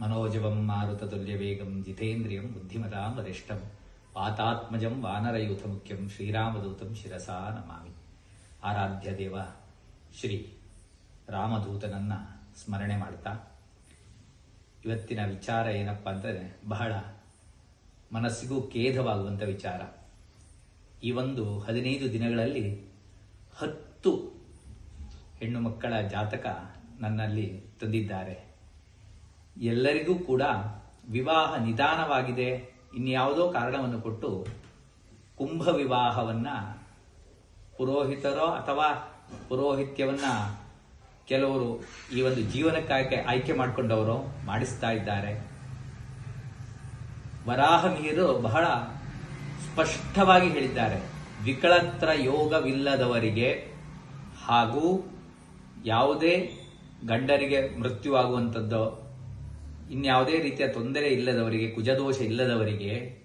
ಮನೋಜವಂ മനോജവം ಜಿತೇಂದ್ರಿಯಂ ಬುದ್ಧಿಮತಾಂ ವರಿಷ್ಠಂ ಪಾತಾತ್ಮಜಂ ವಾನರಯೂಥ ಮುಖ್ಯಂ ಶ್ರೀರಾಮದೂತಂ ಶಿರಸಾ ನಮಾಮಿ ಆರಾಧ್ಯ ದೇವ ಶ್ರೀ ರಾಮದೂತನನ್ನ ಸ್ಮರಣೆ ಮಾಡ್ತಾ ಇವತ್ತಿನ ವಿಚಾರ ಏನಪ್ಪ ಅಂದರೆ ಬಹಳ ಮನಸ್ಸಿಗೂ ಖೇದವಾಗುವಂಥ ವಿಚಾರ. ಈ ಒಂದು ಹದಿನೈದು ದಿನಗಳಲ್ಲಿ ಹತ್ತು ಹೆಣ್ಣು ಮಕ್ಕಳ ಜಾತಕ ನನ್ನಲ್ಲಿ ತಂದಿದ್ದಾರೆ. ಎಲ್ಲರಿಗೂ ಕೂಡ ವಿವಾಹ ನಿಧಾನವಾಗಿದೆ. ಇನ್ಯಾವುದೋ ಕಾರಣವನ್ನು ಕೊಟ್ಟು ಕುಂಭ ವಿವಾಹವನ್ನ ಪುರೋಹಿತರೋ ಅಥವಾ ಪುರೋಹಿತ್ಯವನ್ನ ಕೆಲವರು ಈ ಒಂದು ಜೀವನಕ್ಕಾಗಿ ಆಯ್ಕೆ ಮಾಡಿಕೊಂಡವರು ಮಾಡಿಸ್ತಾ ಇದ್ದಾರೆ. ವರಾಹ ಮಿಹಿರು ಬಹಳ ಸ್ಪಷ್ಟವಾಗಿ ಹೇಳಿದ್ದಾರೆ. ವಿಕಳತ್ರ ಯೋಗವಿಲ್ಲದವರಿಗೆ ಹಾಗೂ ಯಾವುದೇ ಗಂಡರಿಗೆ ಮೃತ್ಯುವಾಗುವಂಥದ್ದು ಇನ್ಯಾವುದೇ ರೀತಿಯ ತೊಂದರೆ ಇಲ್ಲದವರಿಗೆ, ಕುಜದೋಷ ಇಲ್ಲದವರಿಗೆ,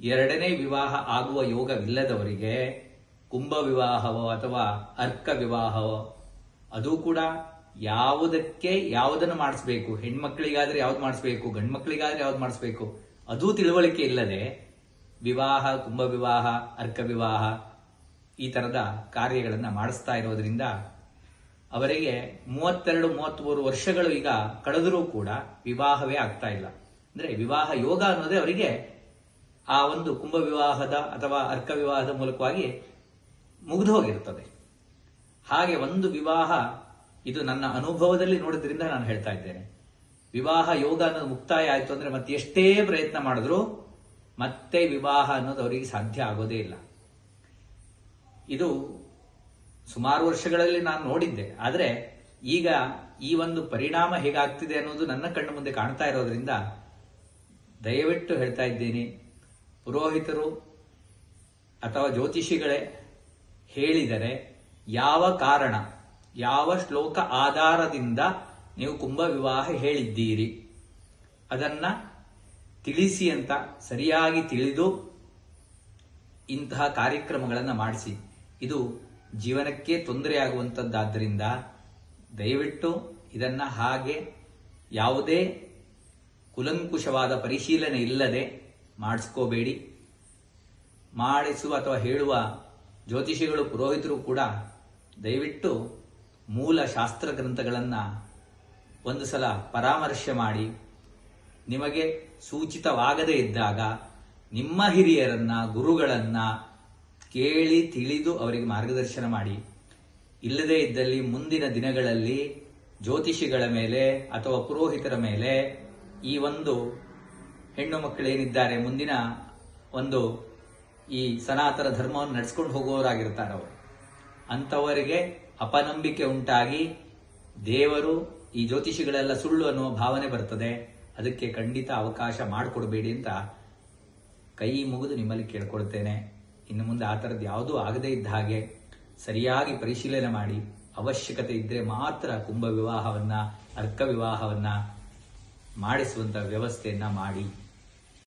ಎರಡನೇ ವಿವಾಹ ಆಗುವ ಯೋಗವಿಲ್ಲದವರಿಗೆ ಕುಂಭ ವಿವಾಹವೋ ಅಥವಾ ಅರ್ಕ ವಿವಾಹವೋ ಅದು ಕೂಡ ಯಾವುದಕ್ಕೆ ಯಾವುದನ್ನು ಮಾಡಿಸ್ಬೇಕು? ಹೆಣ್ಮಕ್ಳಿಗಾದ್ರೆ ಯಾವ್ದು ಮಾಡಿಸ್ಬೇಕು? ಗಂಡ್ಮಕ್ಳಿಗಾದ್ರೆ ಯಾವ್ದು ಮಾಡಿಸ್ಬೇಕು? ಅದೂ ತಿಳುವಳಿಕೆ ಇಲ್ಲದೆ ವಿವಾಹ ಕುಂಭ ವಿವಾಹ ಅರ್ಕ ವಿವಾಹ ಈ ತರದ ಕಾರ್ಯಗಳನ್ನ ಮಾಡಿಸ್ತಾ ಇರೋದ್ರಿಂದ ಅವರಿಗೆ ಮೂವತ್ತೆರಡು ಮೂವತ್ಮೂರು ವರ್ಷಗಳು ಈಗ ಕಳೆದರೂ ಕೂಡ ವಿವಾಹವೇ ಆಗ್ತಾ ಇಲ್ಲ. ಅಂದ್ರೆ ವಿವಾಹ ಯೋಗ ಅನ್ನೋದೇ ಅವರಿಗೆ ಆ ಒಂದು ಕುಂಭ ವಿವಾಹದ ಅಥವಾ ಅರ್ಕ ವಿವಾಹದ ಮೂಲಕವಾಗಿ ಮುಗಿದು ಹೋಗಿರುತ್ತದೆ. ಹಾಗೆ ಒಂದು ವಿವಾಹ ಇದು ನನ್ನ ಅನುಭವದಲ್ಲಿ ನೋಡಿದ್ರಿಂದ ನಾನು ಹೇಳ್ತಾ ಇದ್ದೇನೆ. ವಿವಾಹ ಯೋಗ ಅನ್ನೋದು ಮುಕ್ತಾಯ ಆಯಿತು ಅಂದ್ರೆ ಮತ್ತೆ ಎಷ್ಟೇ ಪ್ರಯತ್ನ ಮಾಡಿದ್ರು ಮತ್ತೆ ವಿವಾಹ ಅನ್ನೋದು ಅವರಿಗೆ ಸಾಧ್ಯ ಆಗೋದೇ ಇಲ್ಲ. ಇದು ಸುಮಾರು ವರ್ಷಗಳಲ್ಲಿ ನಾನು ನೋಡಿದ್ದೆ. ಆದರೆ ಈಗ ಈ ಒಂದು ಪರಿಣಾಮ ಹೇಗಾಗ್ತಿದೆ ಅನ್ನೋದು ನನ್ನ ಕಣ್ಣು ಮುಂದೆ ಕಾಣ್ತಾ ಇರೋದ್ರಿಂದ ದಯವಿಟ್ಟು ಹೇಳ್ತಾ ಇದ್ದೀನಿ, ಪುರೋಹಿತರು ಅಥವಾ ಜ್ಯೋತಿಷಿಗಳೇ ಹೇಳಿದರೆ ಯಾವ ಕಾರಣ, ಯಾವ ಶ್ಲೋಕ ಆಧಾರದಿಂದ ನೀವು ಕುಂಭ ವಿವಾಹ ಹೇಳಿದ್ದೀರಿ, ಅದನ್ನು ತಿಳಿಸಿ ಅಂತ ಸರಿಯಾಗಿ ತಿಳಿದು ಇಂತಹ ಕಾರ್ಯಕ್ರಮಗಳನ್ನು ಮಾಡಿಸಿ. ಇದು ಜೀವನಕ್ಕೆ ತೊಂದರೆಯಾಗುವಂಥದ್ದಾದ್ದರಿಂದ ದಯವಿಟ್ಟು ಇದನ್ನ ಹಾಗೆ ಯಾವುದೇ ಕುಲಂಕುಷವಾದ ಪರಿಶೀಲನೆ ಇಲ್ಲದೆ ಮಾಡಿಸ್ಕೋಬೇಡಿ. ಮಾಡಿಸುವ ಅಥವಾ ಹೇಳುವ ಜ್ಯೋತಿಷಿಗಳು, ಪುರೋಹಿತರು ಕೂಡ ದಯವಿಟ್ಟು ಮೂಲ ಶಾಸ್ತ್ರ ಗ್ರಂಥಗಳನ್ನು ಒಂದು ಸಲ ಪರಾಮರ್ಶೆ ಮಾಡಿ. ನಿಮಗೆ ಸೂಚಿತವಾಗದೇ ಇದ್ದಾಗ ನಿಮ್ಮ ಹಿರಿಯರನ್ನ, ಗುರುಗಳನ್ನ ಕೇಳಿ ತಿಳಿದು ಅವರಿಗೆ ಮಾರ್ಗದರ್ಶನ ಮಾಡಿ. ಇಲ್ಲದೇ ಇದ್ದಲ್ಲಿ ಮುಂದಿನ ದಿನಗಳಲ್ಲಿ ಜ್ಯೋತಿಷಿಗಳ ಮೇಲೆ ಅಥವಾ ಪುರೋಹಿತರ ಮೇಲೆ ಈ ಒಂದು ಹೆಣ್ಣು ಮಕ್ಕಳೇನಿದ್ದಾರೆ ಮುಂದಿನ ಒಂದು ಈ ಸನಾತನ ಧರ್ಮವನ್ನು ನಡೆಸ್ಕೊಂಡು ಹೋಗುವವರಾಗಿರ್ತಾರೆ ಅವರು. ಅಂಥವರಿಗೆ ಅಪನಂಬಿಕೆ ಉಂಟಾಗಿ ದೇವರು ಈ ಜ್ಯೋತಿಷಿಗಳೆಲ್ಲ ಸುಳ್ಳು ಅನ್ನುವ ಭಾವನೆ ಬರ್ತದೆ. ಅದಕ್ಕೆ ಖಂಡಿತ ಅವಕಾಶ ಮಾಡಿಕೊಡಬೇಡಿ ಅಂತ ಕೈ ಮುಗಿದು ನಿಮ್ಮಲ್ಲಿ ಕೇಳ್ಕೊಳ್ತೇನೆ. ಇನ್ನು ಮುಂದೆ ಆ ಥರದ್ದು ಯಾವುದೂ ಆಗದೇ ಇದ್ದ ಹಾಗೆ ಸರಿಯಾಗಿ ಪರಿಶೀಲನೆ ಮಾಡಿ ಅವಶ್ಯಕತೆ ಇದ್ದರೆ ಮಾತ್ರ ಕುಂಭ ವಿವಾಹವನ್ನು ಅರ್ಕ ವಿವಾಹವನ್ನು ಮಾಡಿಸುವಂಥ ವ್ಯವಸ್ಥೆಯನ್ನು ಮಾಡಿ.